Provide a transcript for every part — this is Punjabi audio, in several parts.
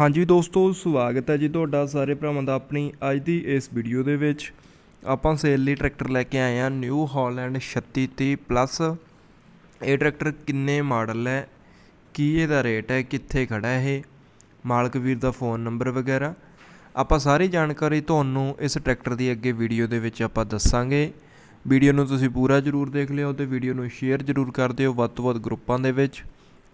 ਹਾਂਜੀ ਦੋਸਤੋ, ਸਵਾਗਤ ਹੈ ਜੀ ਤੁਹਾਡਾ ਸਾਰੇ ਭਰਾਵਾਂ ਦਾ ਆਪਣੀ ਅੱਜ ਦੀ ਇਸ ਵੀਡੀਓ ਦੇ ਵਿੱਚ। ਆਪਾਂ ਸੇਲ ਲਈ ਟਰੈਕਟਰ ਲੈ ਕੇ ਆਏ ਹਾਂ ਨਿਊ ਹਾਲੈਂਡ 3630 ਪਲੱਸ ਇਹ ਟਰੈਕਟਰ ਕਿੰਨੇ ਮਾਡਲ ਹੈ? ਕੀ ਇਹਦਾ ਰੇਟ ਹੈ? ਕਿੱਥੇ ਖੜਾ ਹੈ ਇਹ? ਮਾਲਕ ਵੀਰ ਦਾ ਫੋਨ ਨੰਬਰ ਵਗੈਰਾ। ਆਪਾਂ ਸਾਰੀ ਜਾਣਕਾਰੀ ਤੁਹਾਨੂੰ ਇਸ ਟਰੈਕਟਰ ਦੀ ਅੱਗੇ ਵੀਡੀਓ ਦੇ ਵਿੱਚ ਆਪਾਂ ਦੱਸਾਂਗੇ। ਵੀਡੀਓ ਨੂੰ ਤੁਸੀਂ ਪੂਰਾ ਜ਼ਰੂਰ ਦੇਖ ਲਿਓ ਤੇ ਵੀਡੀਓ ਨੂੰ ਸ਼ੇਅਰ ਜ਼ਰੂਰ ਕਰ ਦਿਓ ਵੱਧ ਤੋਂ ਵੱਧ ਗਰੁੱਪਾਂ ਦੇ ਵਿੱਚ।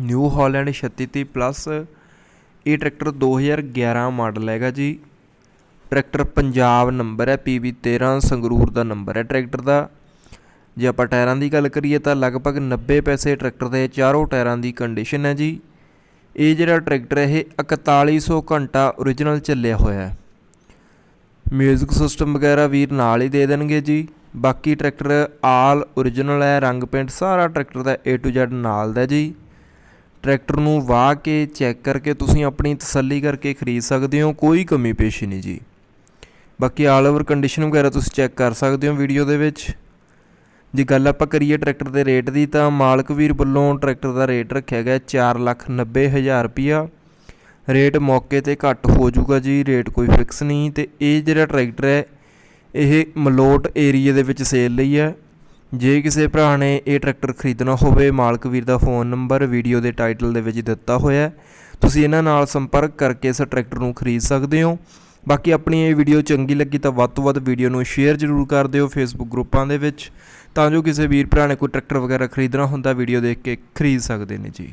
ਨਿਊ ਹਾਲੈਂਡ 3630 ਪਲੱਸ, ਇਹ ਟਰੈਕਟਰ 2011 ਮਾਡਲ ਹੈਗਾ ਜੀ। ਟਰੈਕਟਰ ਪੰਜਾਬ ਨੰਬਰ ਹੈ PB 13 ਸੰਗਰੂਰ ਦਾ ਨੰਬਰ ਹੈ ਟਰੈਕਟਰ ਦਾ। ਜੇ ਆਪਾਂ ਟਾਇਰਾਂ ਦੀ ਗੱਲ ਕਰੀਏ ਤਾਂ ਲਗਭਗ 90 ਪੈਸੇ ਟਰੈਕਟਰ ਦੇ ਚਾਰੋਂ ਟਾਇਰਾਂ ਦੀ ਕੰਡੀਸ਼ਨ ਹੈ ਜੀ। ਇਹ ਜਿਹੜਾ ਟਰੈਕਟਰ ਹੈ, ਇਹ 4100 ਘੰਟਾ origignal ਚੱਲਿਆ ਹੋਇਆ ਹੈ। ਮਿਊਜ਼ਿਕ ਸਿਸਟਮ ਵਗੈਰਾ ਵੀਰ ਨਾਲ ਹੀ ਦੇ ਦੇਣਗੇ ਜੀ। ਬਾਕੀ ਟਰੈਕਟਰ ਆਲ origignal ਹੈ ਰੰਗ ਪੇਂਟ ਸਾਰਾ ਟਰੈਕਟਰ ਦਾ A to Z ਨਾਲ ਦਾ ਜੀ। ਟਰੈਕਟਰ ਨੂੰ ਵਾਹ ਕੇ ਚੈੱਕ ਕਰਕੇ ਤੁਸੀਂ ਆਪਣੀ ਤਸੱਲੀ ਕਰਕੇ ਖਰੀਦ ਸਕਦੇ ਹੋ, ਕੋਈ ਕਮੀ ਪੇਸ਼ੀ ਨਹੀਂ ਜੀ। ਬਾਕੀ ਆਲ ਓਵਰ ਕੰਡੀਸ਼ਨ ਵਗੈਰਾ ਤੁਸੀਂ ਚੈੱਕ ਕਰ ਸਕਦੇ ਹੋ ਵੀਡੀਓ ਦੇ ਵਿੱਚ। ਜੇ ਗੱਲ ਆਪਾਂ ਕਰੀਏ ਟਰੈਕਟਰ ਦੇ ਰੇਟ ਦੀ ਤਾਂ ਮਾਲਕ ਵੀਰ ਵੱਲੋਂ ਟਰੈਕਟਰ ਦਾ ਰੇਟ ਰੱਖਿਆ ਗਿਆ 490000 ਰੁਪਿਆ ਰੇਟ ਮੌਕੇ ਤੇ ਘੱਟ ਹੋ ਜਾਊਗਾ ਜੀ ਰੇਟ ਕੋਈ ਫਿਕਸ ਨਹੀਂ ਤੇ ਇਹ ਜਿਹੜਾ ਟਰੈਕਟਰ ਹੈ, ਇਹ ਮਲੋਟ ਏਰੀਆ ਦੇ ਵਿੱਚ ਸੇਲ ਲਈ ਹੈ। ਜੇ ਕਿਸੇ ਭਰਾ ਨੇ ਇਹ ਟਰੈਕਟਰ ਖਰੀਦਣਾ ਹੋਵੇ, ਮਾਲਕ ਵੀਰ ਦਾ ਫੋਨ ਨੰਬਰ, ਵੀਡੀਓ ਦੇ ਟਾਈਟਲ ਦੇ ਵਿੱਚ ਦਿੱਤਾ ਹੋਇਆ ਹੈ। ਤੁਸੀਂ ਇਹਨਾਂ ਨਾਲ ਸੰਪਰਕ ਕਰਕੇ ਇਸ ਟਰੈਕਟਰ ਨੂੰ ਖਰੀਦ ਸਕਦੇ ਹੋ। ਬਾਕੀ ਆਪਣੀ ਇਹ ਵੀਡੀਓ ਚੰਗੀ ਲੱਗੀ ਤਾਂ ਵੱਧ ਤੋਂ ਵੱਧ ਵੀਡੀਓ ਨੂੰ ਸ਼ੇਅਰ ਜ਼ਰੂਰ ਕਰ ਦਿਓ ਫੇਸਬੁੱਕ ਗਰੁੱਪਾਂ ਦੇ ਵਿੱਚ, ਤਾਂ ਜੋ ਕਿਸੇ ਵੀਰ ਭਰਾ ਨੇ ਕੋਈ ਟਰੈਕਟਰ ਵਗੈਰਾ ਖਰੀਦਣਾ ਹੁੰਦਾ, ਵੀਡੀਓ ਦੇਖ ਕੇ ਖਰੀਦ ਸਕਦੇ ਨੇ ਜੀ।